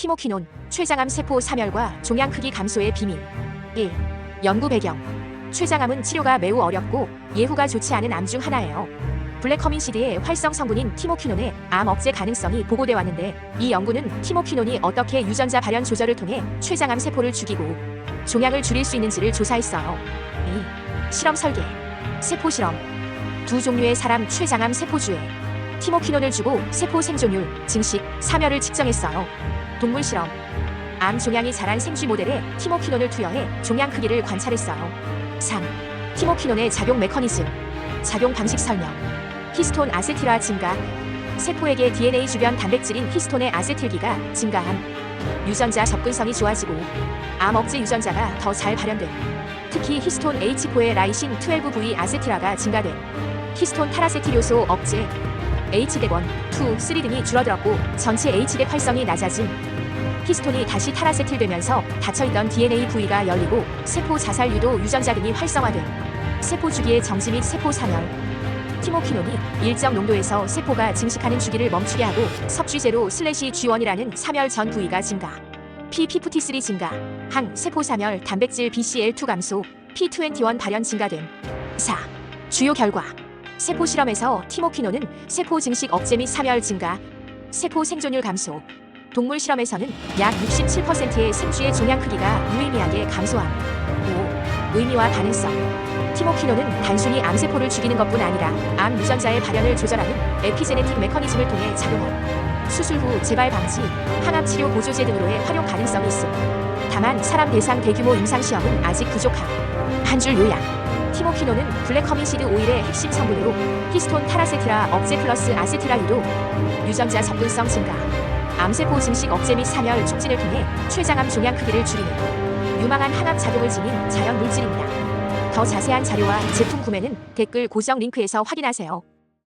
티모키논, 췌장암 세포 사멸과 종양 크기 감소의 비밀 1. 연구 배경 췌장암은 치료가 매우 어렵고 예후가 좋지 않은 암 중 하나예요. 블랙커민시드의 활성 성분인 티모키논의 암 억제 가능성이 보고돼 왔는데 이 연구는 티모키논이 어떻게 유전자 발현 조절을 통해 췌장암 세포를 죽이고 종양을 줄일 수 있는지를 조사했어요. 2. 실험 설계 세포 실험 두 종류의 사람 췌장암 세포주에 티모키논을 주고 세포 생존율, 증식, 사멸을 측정했어요. 동물 실험. 암 종양이 자란 생쥐 모델에 티모키논을 투여해 종양 크기를 관찰했어요. 3. 티모키논의 작용 메커니즘. 작용 방식 설명. 히스톤 아세틸화 증가. 세포에게 DNA 주변 단백질인 히스톤의 아세틸기가 증가함. 유전자 접근성이 좋아지고 암 억제 유전자가 더 잘 발현됨 특히 히스톤 H4의 라이신 12V 아세틸화가 증가됨 히스톤 타라세틸 요소 억제 H대원, 2, 3 등이 줄어들었고 전체 H대 활성이 낮아짐 히스톤이 다시 타라세틸되면서 닫혀있던 DNA 부위가 열리고 세포 자살 유도 유전자 등이 활성화됨 세포 주기의 정지 및 세포 사멸. 티모키논이 일정 농도에서 세포가 증식하는 주기를 멈추게 하고 섭취제로 슬래시 G1이라는 사멸 전 부위가 증가. P53 증가. 항 세포 사멸 단백질 BCL2 감소. P21 발현 증가됨. 4. 주요 결과 세포 실험에서 티모키논은 세포 증식 억제 및 사멸 증가 세포 생존율 감소 동물 실험에서는 약 67%의 생쥐의 종양 크기가 유의미하게 감소함 5. 의미와 가능성 티모키논은 단순히 암세포를 죽이는 것뿐 아니라 암 유전자의 발현을 조절하는 에피제네틱 메커니즘을 통해 작용함. 수술 후 재발 방지, 항암 치료 보조제 등으로의 활용 가능성이 있음. 다만 사람 대상 대규모 임상 시험은 아직 부족함. 한 줄 요약. 티모키논은 블랙커민시드 오일의 핵심 성분으로 히스톤 타라세티라 억제 플러스 아세티라 유도, 유전자 접근성 증가, 암세포 증식 억제 및 사멸 촉진을 통해 췌장암 종양 크기를 줄이는 유망한 항암 작용을 지닌 자연 물질입니다. 더 자세한 자료와 제품 구매는 댓글 고정 링크에서 확인하세요.